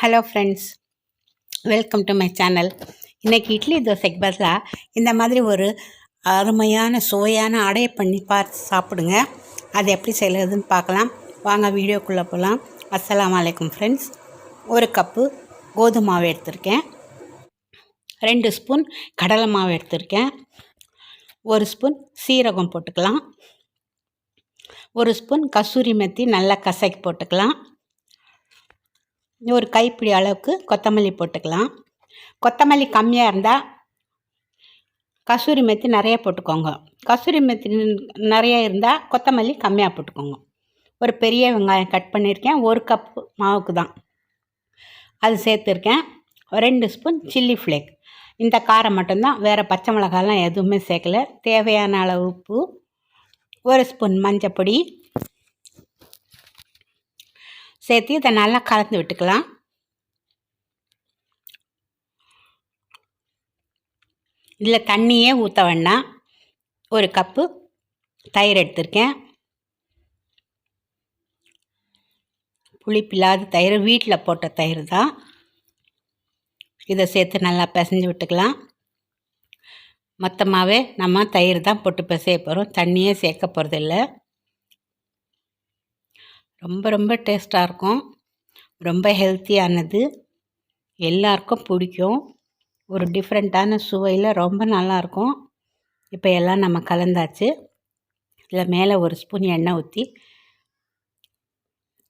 Hello friends welcome to my channel இன்றைக்கி இட்லி தோசைக்கு பதிலாக இந்த மாதிரி ஒரு அருமையான சுவையான அடையை பண்ணி பார்த்து சாப்பிடுங்க. அது எப்படி செய்கிறதுன்னு பார்க்கலாம். வாங்க வீடியோக்குள்ளே போகலாம் அஸ்லாம் வலைக்கம் ஃப்ரெண்ட்ஸ் ஒரு கப்பு கோதுமை மாவு எடுத்திருக்கேன். ரெண்டு ஸ்பூன் கடலை மாவு எடுத்திருக்கேன். ஒரு ஸ்பூன் சீரகம் போட்டுக்கலாம். ஒரு ஸ்பூன் கசூரி மெத்தி நல்லா கசக்கி போட்டுக்கலாம். ஒரு கைப்பிடி அளவுக்கு கொத்தமல்லி போட்டுக்கலாம். கொத்தமல்லி கம்மியாக இருந்தால் கசூரி மெத்தி நிறைய போட்டுக்கோங்க. கசூரி மெத்தி நிறைய இருந்தால் கொத்தமல்லி கம்மியாக போட்டுக்கோங்க. ஒரு பெரிய வெங்காயம் கட் பண்ணியிருக்கேன். ஒரு கப் மாவுக்கு தான் அது சேர்த்துருக்கேன். ரெண்டு ஸ்பூன் சில்லி ஃப்ளேக் இந்த காரம் மட்டும்தான். வேறு பச்சை மிளகாலாம் எதுவுமே சேர்க்கல. தேவையான அளவு உப்பு ஒரு ஸ்பூன் மஞ்சப்பொடி சேர்த்து இதை நல்லா கலந்து விட்டுக்கலாம். இதில் தண்ணியே ஊற்ற வேண்டாம். ஒரு கப்பு தயிர் எடுத்திருக்கேன். புளிப்பில்லாத தயிர் வீட்டில் போட்ட தயிர் தான். இதை சேர்த்து நல்லா பிசைஞ்சு விட்டுக்கலாம். மொத்தமாகவே நம்ம தயிர் தான் போட்டு பிசைய போகிறோம். தண்ணியே சேர்க்க போகிறதில்ல. ரொம்ப ரொம்ப டேஸ்ட்டாக இருக்கும். ரொம்ப ஹெல்த்தியானது. எல்லாருக்கும் பிடிக்கும். ஒரு டிஃப்ரெண்ட்டான சுவையில் ரொம்ப நல்லாயிருக்கும் இப்போ எல்லாம் நம்ம கலந்தாச்சு. இதில் மேலே ஒரு ஸ்பூன் எண்ணெய் ஊற்றி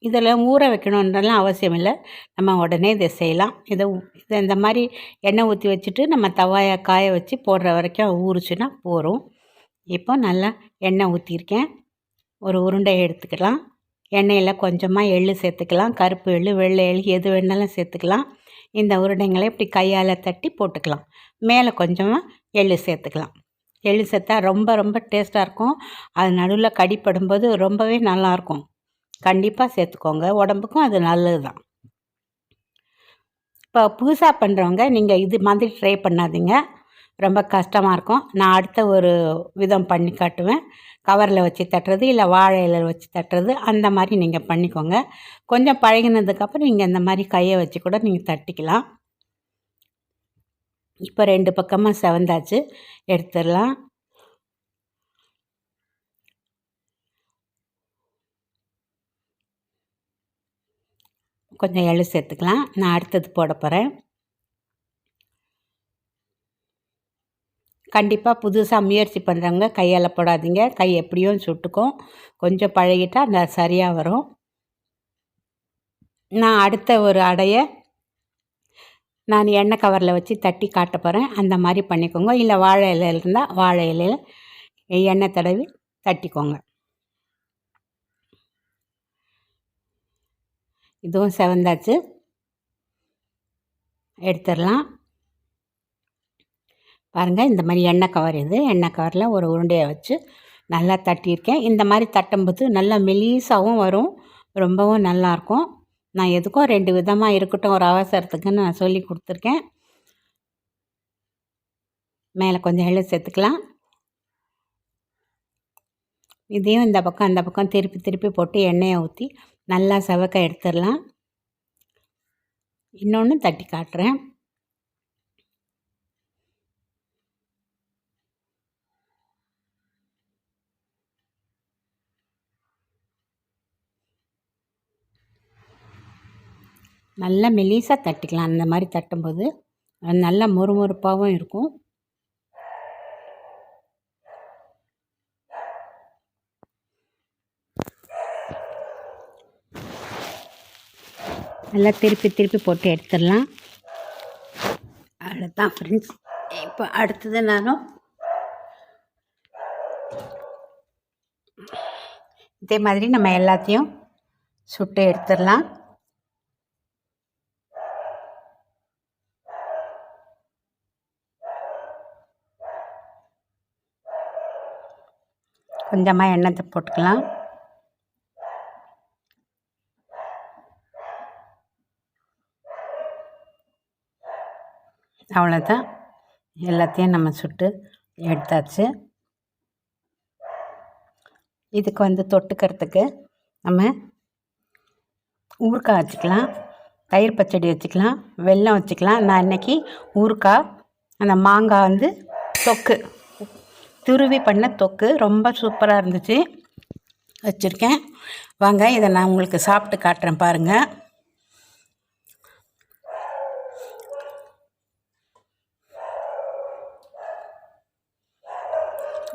இதெல்லாம் ஊற வைக்கணுன்றலாம் அவசியம் இல்லை. நம்ம உடனே இதை செய்யலாம். இதை இதை இந்த மாதிரி எண்ணெய் ஊற்றி வச்சுட்டு நம்ம தவாயை காய வச்சு போடுற வரைக்கும் ஊறுச்சுன்னா போகிறோம் இப்போ நல்லா எண்ணெய் ஊற்றிருக்கேன் ஒரு உருண்டை எடுத்துக்கலாம். எண்ணெயில் கொஞ்சமாக எள்ளு சேர்த்துக்கலாம். கருப்பு எள்ளு வெள்ளை எள்ளு எது வேணாலும் சேர்த்துக்கலாம். இந்த உருண்டைங்களை இப்படி கையால் தட்டி போட்டுக்கலாம். மேலே கொஞ்சமாக எள்ளு சேர்த்துக்கலாம். எள்ளு சேர்த்தா ரொம்ப ரொம்ப டேஸ்ட்டாக இருக்கும். அது நடுவில் கடிப்படும்போது ரொம்பவே நல்லாயிருக்கும் கண்டிப்பாக சேர்த்துக்கோங்க. உடம்புக்கும் அது நல்லது தான் இப்போ புதுசாக பண்ணுறவங்க நீங்கள் இது மாதிரி ட்ரை பண்ணாதீங்க. ரொம்ப கஷ்டமாக இருக்கும். நான் அடுத்த ஒரு விதம் பண்ணி காட்டுவேன். கவரில் வச்சு தட்டுறது இல்லை வாழை இலை வச்சு தட்டுறது அந்த மாதிரி நீங்கள் பண்ணிக்கோங்க. கொஞ்சம் பழகினதுக்கப்புறம் நீங்கள் இந்த மாதிரி கையை வச்சு கூட நீங்கள் தட்டிக்கலாம். இப்போ ரெண்டு பக்கமாக செவந்தாச்சு. எடுத்துடலாம். கொஞ்சம் எழு சேர்த்துக்கலாம். நான் அடுத்தது போட போகிறேன் கண்டிப்பாக புதுசாக முயற்சி பண்ணுறவங்க கையால் போடாதீங்க. கை எப்படியும் சுட்டுக்கும் கொஞ்சம் பழகிட்டால் நான் சரியாக வரும். நான் அடுத்த ஒரு அடையை நான் எண்ணெய் கவரில் வச்சு தட்டி காட்ட போகிறேன் அந்த மாதிரி பண்ணிக்கோங்க. இல்லை வாழை இலையில் இருந்தால் வாழை இலையில் எண்ணெய் தடவி தட்டிக்கோங்க. இதுவும் செவந்தாச்சு. எடுத்துடலாம். பாருங்கள் இந்த மாதிரி எண்ணெய் கவர் இது. எண்ணெய் கவரில் ஒரு உருண்டையை வச்சு நல்லா தட்டியிருக்கேன். இந்த மாதிரி தட்டும்போது நல்லா மெலீஸாகவும் வரும். ரொம்பவும் நல்லாயிருக்கும். நான் எதுக்கும் ரெண்டு விதமாக இருக்கட்டும் ஒரு அவசரத்துக்குன்னு நான் சொல்லி கொடுத்துருக்கேன். மேலே கொஞ்சம் எள்ளு சேர்த்துக்கலாம். இதையும் இந்த பக்கம் அந்த பக்கம் திருப்பி திருப்பி போட்டு எண்ணெயை ஊற்றி நல்லா செவக்க எடுத்துடலாம். இன்னொன்று தட்டி காட்டுறேன். நல்லா மெலிசாக தட்டிக்கலாம். அந்த மாதிரி தட்டும்போது நல்லா மொறுமொறுப்பாகவும் இருக்கும். நல்லா திருப்பி திருப்பி போட்டு எடுத்துடலாம். அவ்வளோதான் ஃப்ரெண்ட்ஸ் இப்போ அடுத்தது நானும் இதே மாதிரி நம்ம எல்லாத்தையும் சுட்டு எடுத்துடலாம். கொஞ்சமாக எண்ணெய் போட்டுக்கலாம். அவ்வளோதான். எல்லாத்தையும் நம்ம சுட்டு எடுத்தாச்சு. இதுக்கு வந்து தொட்டுக்கிறதுக்கு நம்ம ஊறுக்காய் வச்சுக்கலாம். தயிர் பச்சடி வச்சுக்கலாம். வெல்லம் வச்சுக்கலாம். நான் இன்றைக்கி ஊறுக்காய் அந்த மாங்காய் வந்து தொக்கு. துருவி பண்ண தொக்கு ரொம்ப சூப்பராக இருந்துச்சு. வச்சுருக்கேன். வாங்க இதை நான் உங்களுக்கு சாப்பிட்டு காட்டுறேன் பாருங்கள்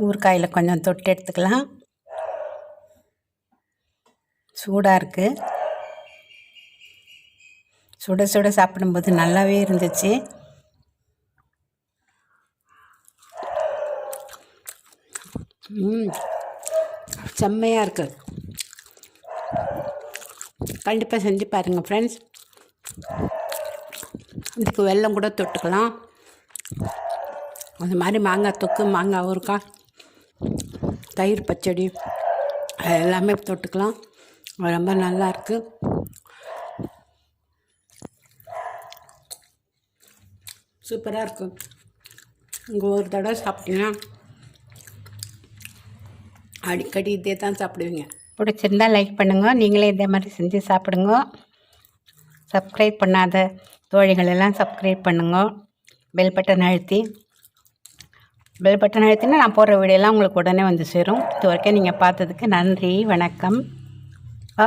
ஊறுக்காயில் கொஞ்சம் தொட்டு எடுத்துக்கலாம். சூடாக இருக்குது சுட சுட சாப்பிடும்போது நல்லாவே இருந்துச்சு. செம்மையாக இருக்குது கண்டிப்பாக செஞ்சு பாருங்கள் ஃப்ரெண்ட்ஸ் இதுக்கு வெல்லம் கூட தொட்டுக்கலாம். அந்த மாதிரி மாங்காய் தொக்கு மாங்காய் ஊறுக்காய் தயிர் பச்சடி அது எல்லாமே தொட்டுக்கலாம். ரொம்ப நல்லாயிருக்கு சூப்பராக இருக்கும் இங்கே ஒரு தடவை சாப்பிட்டீங்கன்னா அடிக்கடி இதே தான் சாப்பிடுவீங்க. பிடிச்சிருந்தா லைக் பண்ணுங்க. நீங்களே இதே மாதிரி செஞ்சு சாப்பிடுங்க. சப்ஸ்கிரைப் பண்ணாத தோழிகள் எல்லாம் சப்ஸ்கிரைப் பண்ணுங்க. பெல் பட்டன் அழுத்தி. பெல் பட்டன் அழுத்தினா நான் போடுற வீடியோலாம் உங்களுக்கு உடனே வந்து சேரும். இது வரைக்கும் நீங்கள் பார்த்ததுக்கு நன்றி வணக்கம். ஆ